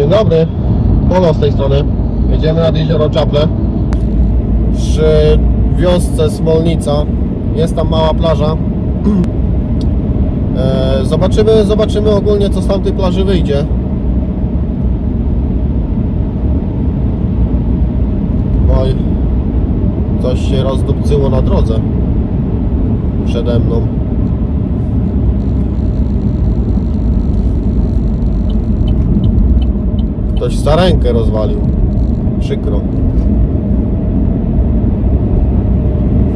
dobry, Polo z tej strony. Jedziemy nad jezioro Czaple przy wiosce Smolnica. Jest tam mała plaża. E, Zobaczymy, zobaczymy ogólnie co z tamtej plaży wyjdzie. Oj, coś się rozdupcyło na drodze przede mną. Ktoś starenkę rozwalił. Przykro.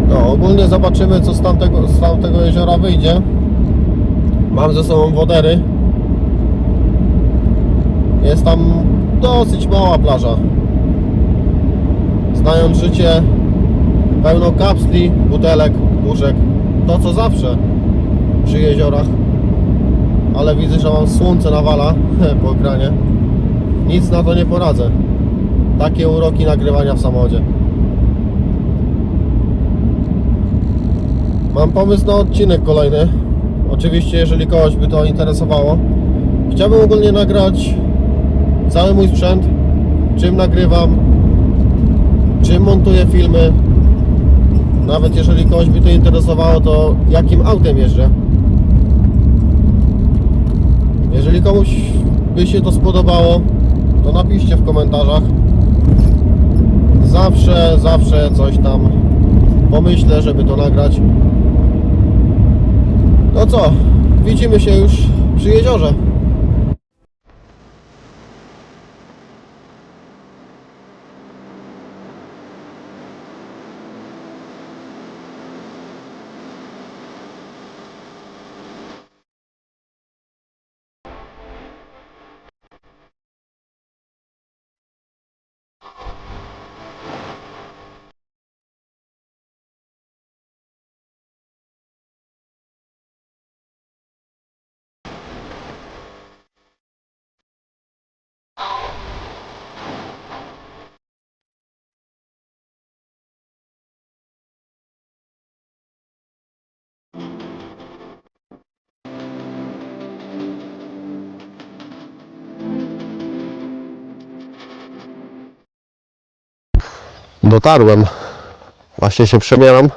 No, ogólnie zobaczymy co z tamtego, z tamtego jeziora wyjdzie. Mam ze sobą wodery. Jest tam dosyć mała plaża. Znając życie, pełno kapsli, butelek, puszek. To co zawsze przy jeziorach. Ale widzę, że mam słońce nawala po ekranie. Nic na to nie poradzę. Takie uroki nagrywania w samochodzie. Mam pomysł na odcinek kolejny. Oczywiście, jeżeli kogoś by to interesowało. Chciałbym ogólnie nagrać cały mój sprzęt, czym nagrywam, czym montuję filmy. Nawet jeżeli kogoś by to interesowało, to jakim autem jeżdżę. Jeżeli komuś by się to spodobało, to napiszcie w komentarzach. Zawsze, zawsze coś tam pomyślę, żeby to nagrać. No co, widzimy się już przy jeziorze. Dotarłem. Właśnie się przemieram.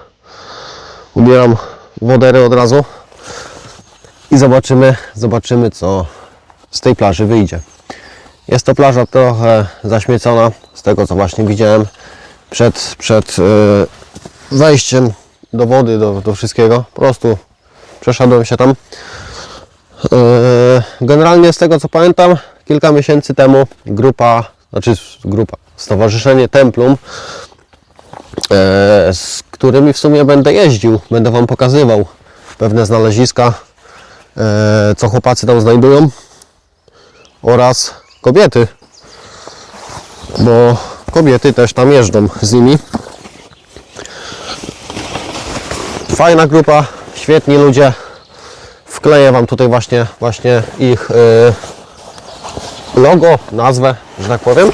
Ubieram wodery od razu. I zobaczymy, zobaczymy co z tej plaży wyjdzie. Jest to plaża trochę zaśmiecona z tego co właśnie widziałem przed, przed yy, wejściem do wody, do, do wszystkiego. Po prostu przeszedłem się tam. Yy, Generalnie z tego co pamiętam, kilka miesięcy temu grupa, znaczy grupa, Stowarzyszenie Templum, e, z którymi w sumie będę jeździł, będę Wam pokazywał pewne znaleziska, e, co chłopacy tam znajdują oraz kobiety, bo kobiety też tam jeżdżą z nimi. Fajna grupa, świetni ludzie. Wkleję Wam tutaj właśnie, właśnie ich e, logo, nazwę, że tak powiem.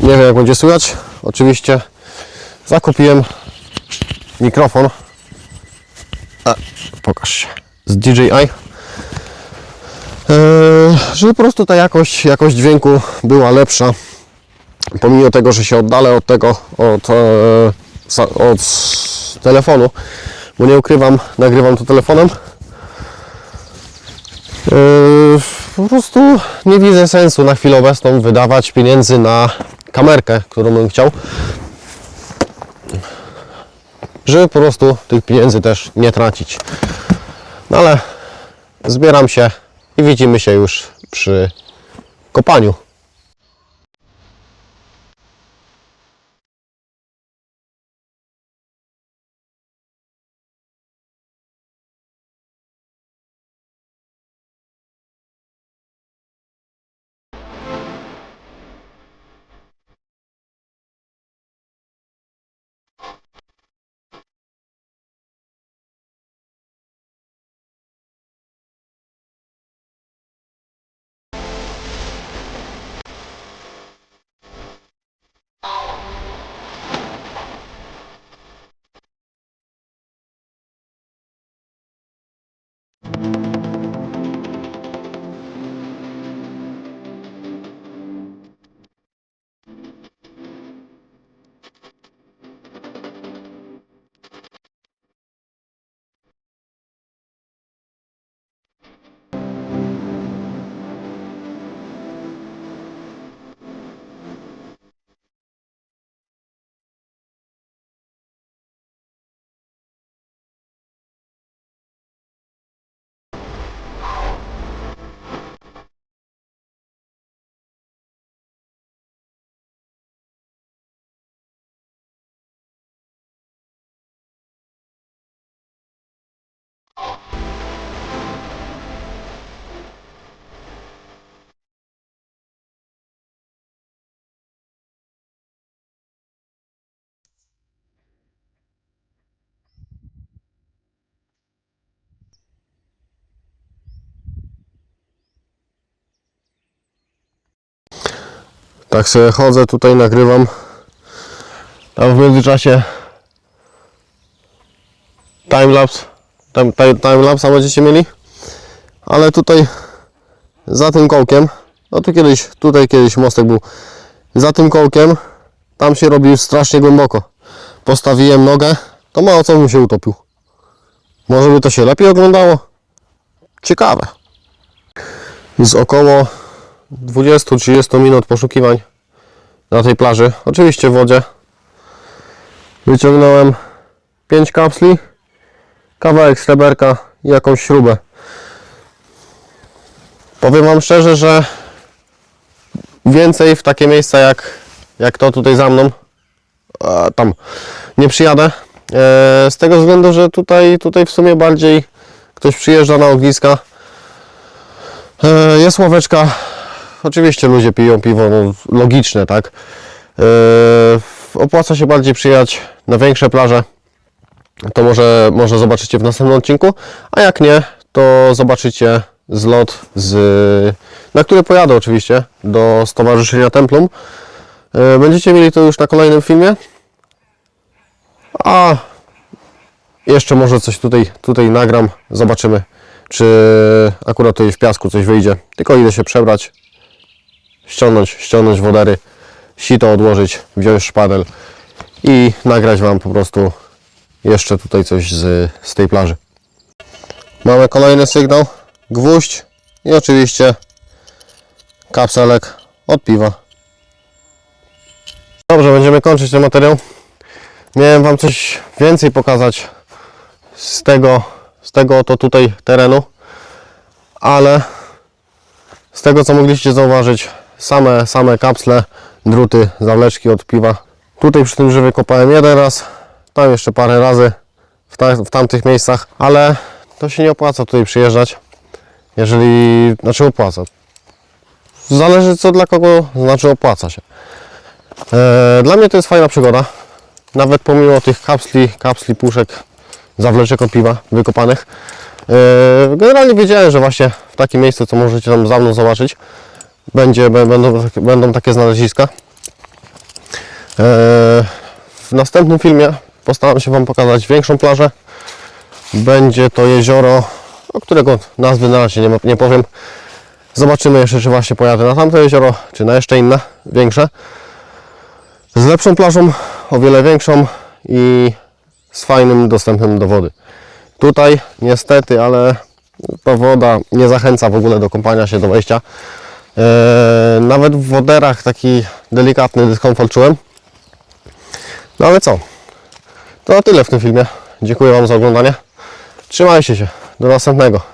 Nie wiem jak będzie słychać. Oczywiście zakupiłem mikrofon. A, pokaż się. Z DJI. Eee, żeby po prostu ta jakość, jakość dźwięku była lepsza. Pomimo tego, że się oddalę od tego, od, e, od telefonu, bo nie ukrywam, nagrywam to telefonem. Eee, po prostu nie widzę sensu na chwilę obecną wydawać pieniędzy na kamerkę, którą bym chciał. Żeby po prostu tych pieniędzy też nie tracić. No ale zbieram się i widzimy się już przy kopaniu. Tak sobie chodzę, tutaj nagrywam. Tam w międzyczasie timelapse. Time, time, timelapse będziecie mieli. Ale tutaj za tym kołkiem, no tu kiedyś, tutaj kiedyś mostek był. Za tym kołkiem, tam się robi już strasznie głęboko. Postawiłem nogę, to mało co bym się utopił. Może by to się lepiej oglądało? Ciekawe. Z około 20-30 minut poszukiwań na tej plaży, oczywiście w wodzie, wyciągnąłem 5 kapsli, kawałek sreberka i jakąś śrubę. Powiem Wam szczerze, że więcej w takie miejsca jak, jak to tutaj za mną, tam nie przyjadę. E, z tego względu, że tutaj, tutaj w sumie bardziej ktoś przyjeżdża na ogniska. E, jest ławeczka. Oczywiście ludzie piją piwo, no, logiczne, tak. E, opłaca się bardziej przyjechać na większe plaże. To może, może zobaczycie w następnym odcinku, a jak nie, to zobaczycie zlot, z, na który pojadę oczywiście do Stowarzyszenia Templum. E, Będziecie mieli to już na kolejnym filmie. A jeszcze może coś tutaj, tutaj nagram. Zobaczymy, czy akurat tutaj w piasku coś wyjdzie. Tylko idę się przebrać, ściągnąć, ściągnąć wodery, sito odłożyć, wziąć szpadel i nagrać Wam po prostu jeszcze tutaj coś z, z tej plaży. Mamy kolejny sygnał, gwóźdź i oczywiście kapselek od piwa. Dobrze, będziemy kończyć ten materiał. Miałem Wam coś więcej pokazać z tego, z tego oto tutaj terenu, ale z tego co mogliście zauważyć, same, same kapsle, druty, zawleczki od piwa. Tutaj przy tym żywy kopałem jeden raz, tam jeszcze parę razy w, ta, w tamtych miejscach, ale to się nie opłaca tutaj przyjeżdżać, jeżeli, znaczy opłaca. Zależy co dla kogo znaczy opłaca się. E, Dla mnie to jest fajna przygoda. Nawet pomimo tych kapsli, kapsli, puszek, zawleczek od piwa wykopanych. E, Generalnie wiedziałem, że właśnie w takim miejscu, co możecie tam za mną zobaczyć, będzie, bę- będą, będą takie znaleziska. E, W następnym filmie postaram się Wam pokazać większą plażę. Będzie to jezioro, o którego nazwy na razie nie, nie powiem. Zobaczymy jeszcze, czy właśnie pojadę na tamte jezioro, czy na jeszcze inne, większe z lepszą plażą, o wiele większą i z fajnym dostępem do wody. Tutaj niestety, ale ta woda nie zachęca w ogóle do kąpania się, do wejścia. Eee, nawet w woderach taki delikatny dyskomfort czułem. No ale co? To na tyle w tym filmie. Dziękuję Wam za oglądanie. Trzymajcie się. Do następnego.